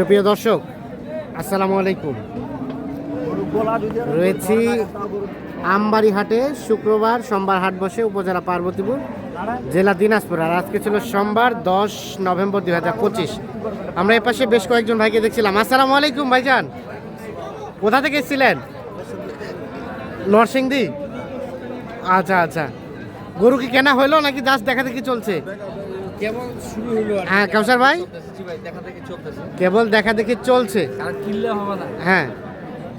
সুপ্রিয় দর্শক, আসসালামু আলাইকুম। রয়েছি আমবাড়ি হাটে শুক্রবার সোমবার হাট বসে উপজেলা পার্বতীপুর, জেলা দিনাজপুর। আর আজকে ছিল সোমবার দশ নভেম্বর দুই হাজার পঁচিশ। আমরা এ পাশে বেশ কয়েকজন ভাইকে দেখছিলাম। আসসালামু আলাইকুম ভাইজান। কোথা থেকে এসেছিলেন? নরসিংদী। আচ্ছা আচ্ছা। গরু কি কেনা হইল নাকি দাস দেখা দেখি চলছে? কেবল শুরু আর হ্যাঁ কাউসার ভাই? ভাই দেখা দেখি চলতেছে। কেবল দেখা দেখি চলছে। আর কিনলে হবে না। হ্যাঁ।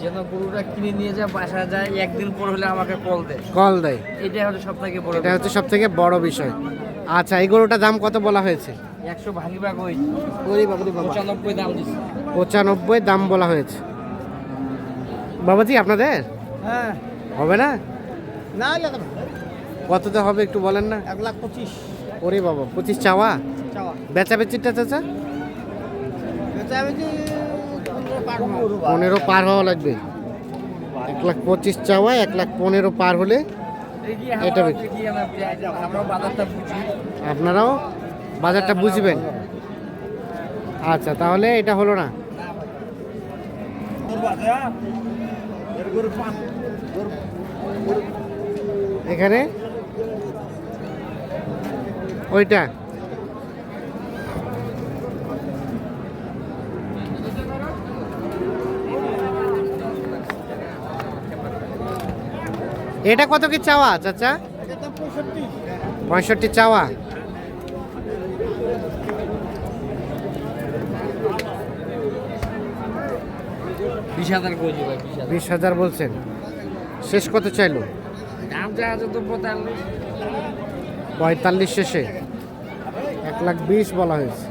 যেন গরুটা কিনে নিয়ে যায় বাসা যায় একদিন পর হলে আমাকে কল দেয়। কল দেয়। এটাই হচ্ছে সব থেকে বড় এটা হচ্ছে সব থেকে বড় বিষয়। আচ্ছা এই গরুটার দাম কত বলা হয়েছে? একশো ভাগ রে বাবা। পঁচানব্বই দাম দিচ্ছে পঁচানব্বই দাম বলা হয়েছে। বাবাজি আপনাদের? হ্যাঁ। হবে না? না কততে হবে একটু বলেন না। এক লাখ পঁচিশ। ওরে বাবা পঁচিশ চাওয়া? বেচা বেচিটা চাচা? পনেরো পার হওয়া। লাগবে। এক লাখ পঁচিশ চাওয়া এক লাখ পনেরো পার হলে এটা আপনারাও বাজারটা বুঝবেন। আচ্ছা তাহলে এটা হলো না। এখানে ওইটা। এটা কত কি চাওয়া চাচা? পঁয়ষট্টি। চাওয়া। বিশ হাজার বলছেন। শেষ কত চাইলো? পঁয়তাল্লিশ শেষে। লাখ বিশ বলা হয়েছে।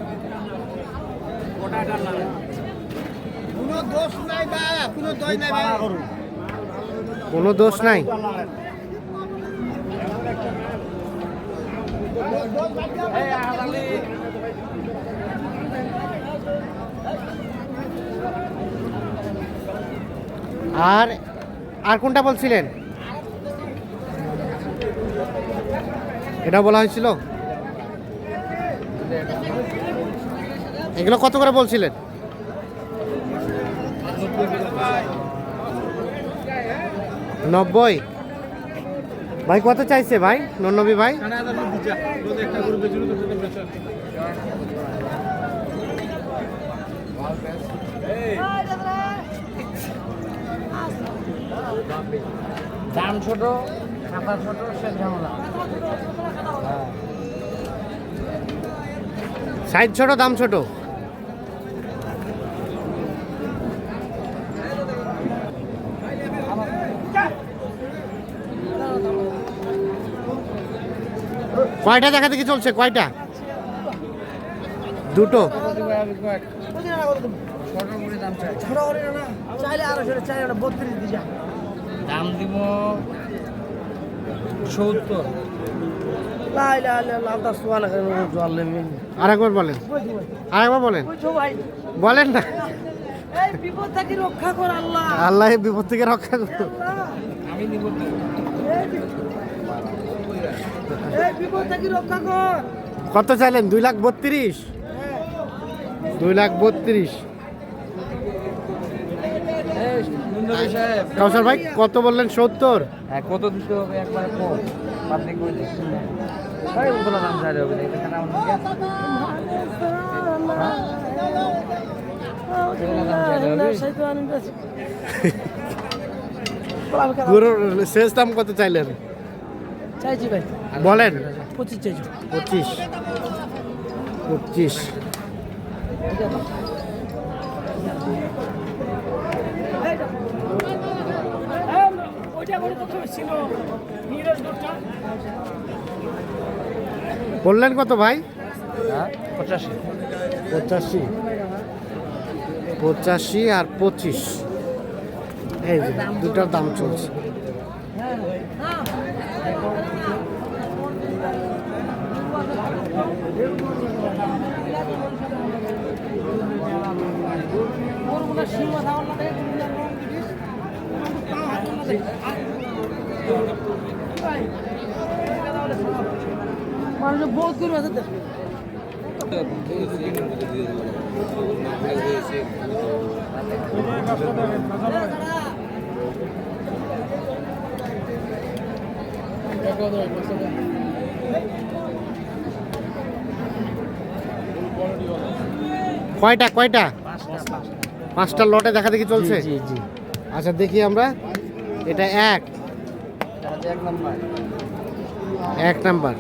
কোনো দোষ নাই আর আর কোনটা বলছিলেন? এটা বলা হয়েছিল? এগুলো কত করে বলছিলেন? নব্বই। ভাই, কত চাইছে ভাই? নন্নবী ভাই? দাম ছোট, খাতা ছোট, সে ঝামেলা। সাইজ ছোট দাম ছোট? কয়টা দেখা দেখি চলছে? কয়টা? দুটো। দাম দিব সত্তর। আরেকবার বলেন। আরেকবার বলেন। বলেন না। বিপদ থেকে রক্ষা কর আল্লাহ। বিপদ থেকে রক্ষা করো আমি দিব এই বিপদ থেকে রক্ষা কর। কত চাইলেন? দুই লাখ বত্রিশ? দুই লাখ বত্রিশ। কাউসার ভাই কত বললেন? সত্তর? হ্যাঁ কত দিতে হবে একবার ছাড়ে হবে না এখানে আমার দিকে গরুর শেষ দাম কত চাইলেন? চাইছি ভাই। বলেন। পঁচিশ চাইছি। পঁচিশ। পঁচিশ। ওইটা ছিল। বললেন কত ভাই? পঁচাশি। পঁচাশি। পঁচাশি আর পঁচিশ। এই যে দুটার দাম চলছে। বহুত করে আছে কয়টা কয়টা? পাঁচটা লটে দেখা দেখি চলছে? জি জি আচ্ছা দেখি আমরা। এটা এক। এক নাম্বার। এক নাম্বার।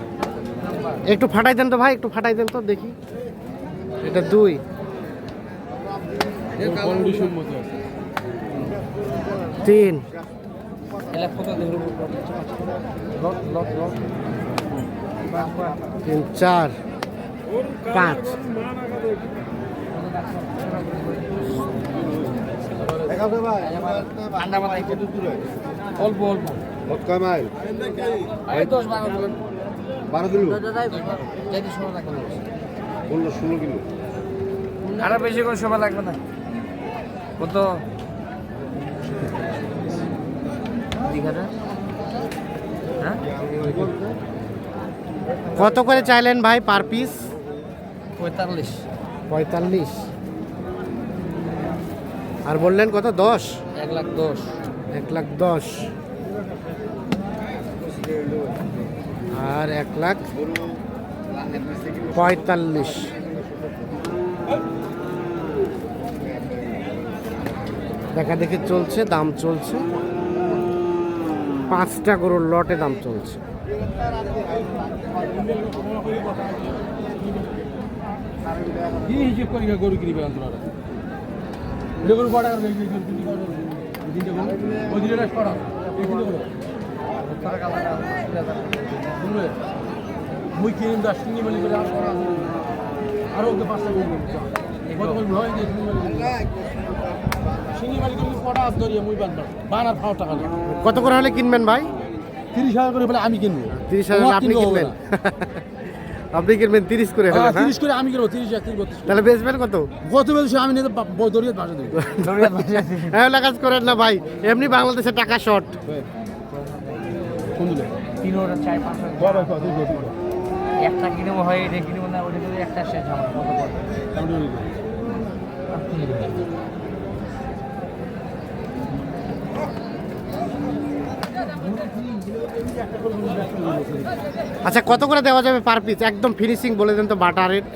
একটু ফাটাই দেন তো ভাই একটু ফাটাই দেন তো দেখি। এটা দুই। তিন। তিন চার পাঁচ। অল্প অল্প। বারো কিলো? যাইতে সময় লাগবে না। পনেরো ষোলো কিলো। আরও বেশি করে সময় লাগবে না। কত? হ্যাঁ? কত করে চাইলেন ভাই পার পিস? পঁয়তাল্লিশ। পঁয়তাল্লিশ। আর বললেন কত? দশ? এক লাখ দশ। এক লাখ দশ। আর এক লাখ পঁয়তাল্লিশ। দেখা দেখি চলছে, দাম চলছে। পাঁচটা গরুর লটে দাম চলছে। গরু? মুই কিনি করে আর ওকে পাঁচটা কত গরু শিঙি মালিক শিঙি কটা আছে ধরিয়ে মুই বানবার বানার ফাও টাকা কত করে হলে কিনবেন ভাই? তিরিশ হাজার করে বলে আমি কিনবো। তিরিশ হাজার আপনি কিনবেন? আপনি কিনবেন তিরিশ করে হ্যাঁ, হ্যাঁ? তিরিশ করে আমি কিনবো তিরিশ একত্রিশ বত্রিশ। তাহলে বেচবেন কত? কত বেশি আমি দরিয়ে বাসা দেবো এমন কাজ করেন না ভাই। এমনি বাংলাদেশে টাকা শর্ট। কোন দিলে তিন ওটা চার পাঁচ বাবা কত একটা কিনবো হয় এটা কিনবো না ওটা যদি একটা শেষ কত আচ্ছা কত করে দেওয়া যাবে পার পিস একদম ফিনিশিং বলে দেন তো বাটার রেট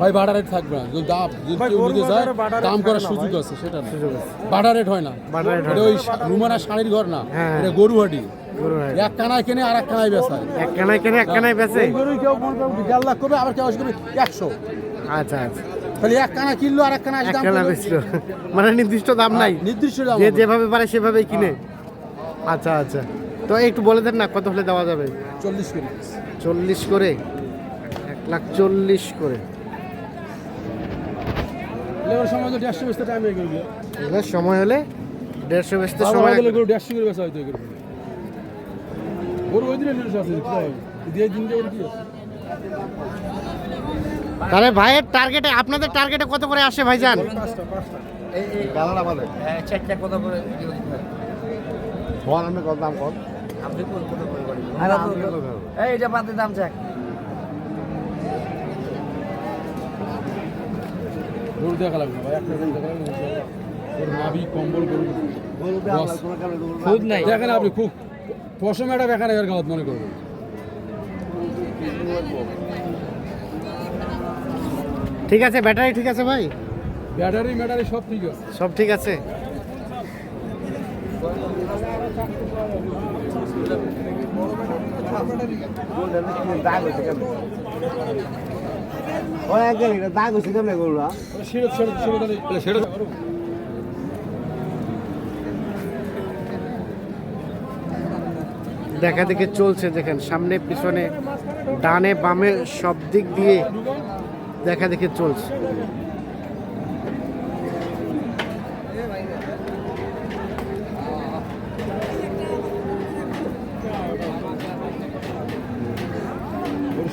ভাই বাটা রেট থাকবে না। যদি দাম যদি কেউ নিতে যায় দাম করার সুযোগ আছে সেটা না। রেট হয় না। এটা ওই রুমানা শাড়ির ঘর না। হ্যাঁ। এটা গরুহাটি। গরু হয়। এক কানায় কেনে আর এক কানায় বেচায়। এক কানায় কেনে এক কানায় বেচে। গরুই কেউ দেড় লাখ করবে আবার কেউ আসবে একশো। আচ্ছা আচ্ছা। তাহলে এক কানা কিনলো আর এক কানা এক কানা বেচলো। মানে নির্দিষ্ট দাম নাই। নির্দিষ্ট দাম যে যেভাবে পারে সেভাবেই কিনে। আচ্ছা আচ্ছা। তো একটু বলে দেন না কত হলে দেওয়া যাবে? চল্লিশ করে। চল্লিশ করে? এক লাখ চল্লিশ করে। লেবার সময় তো দেড়শো বেচতে টাইম হয়ে গেল। সময় হলে দেড়শো বেচতে সময় সময় গরু দেড়শো করে বেচা হয়তো গরু গরু ওই দিনে নির্দেশ আছে দিয়ে দিন দিয়ে কি তাহলে ভাইয়ের টার্গেটে আপনাদের টার্গেটে কত করে আসে ভাইজান? এই এই হ্যাঁ, চারটা কত করে ফোন আপনি কত দাম কম? আপনি কত করে এই এটা বাদে দাম চাক গরু দেখা লাগবে ভাই একটা গরু দেখা লাগবে নাভি কম্বল গরু গরু বস। কোনো কারণে নাই। দেখেন আপনি খুব পশম একটা বেকার এর গাওয়াত মনে করবেন। ঠিক আছে ব্যাটারি ঠিক আছে ভাই? ব্যাটারি ম্যাটারি সব ঠিক আছে। সব ঠিক আছে? দাগ দেখা দেখে চলছে দেখেন সামনে পিছনে ডানে বামে সব দিক দিয়ে দেখা দেখে চলছে।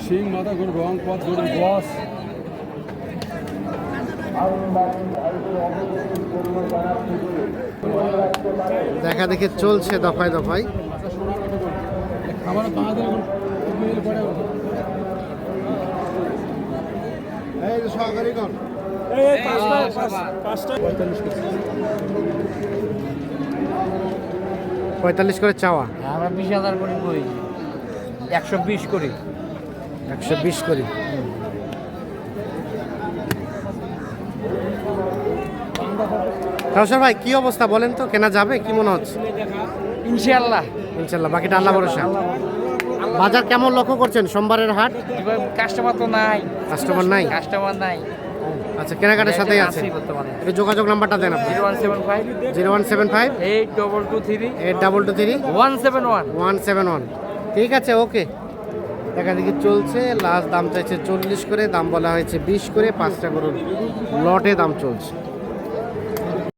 শিং মাথা গরু রং পথ গরু বস দেখা দেখে চলছে দফায় দফায়। পঁয়তাল্লিশ করে চাওয়া। আমরা বিশ হাজার করে করি একশো বিশ করি। একশো বিশ করি। কাউসার ভাই কি অবস্থা বলেন তো কেনা যাবে? কি মনে হচ্ছে? ইনশাল্লাহ ইনশাল্লাহ বাকিটা আল্লাহ ভরসা। বাজার কেমন লক্ষ্য করছেন? সোমবারের হাট? কাস্টমার তো নাই। কাস্টমার নাই? কাস্টমার নাই। আচ্ছা কেনাকাটার সাথেই আছে। বর্তমানে। যোগাযোগ নাম্বারটা দেন আপনি। Zero one seven five. Zero one seven five. Eight double two three. Eight double two three. One seven one. One seven one. ঠিক আছে ওকে। দেখা দেখি চলছে। লাস্ট দাম চাইছে চল্লিশ করে, দাম বলা হয়েছে বিশ করে, পাঁচটা গরুর লটে দাম চলছে।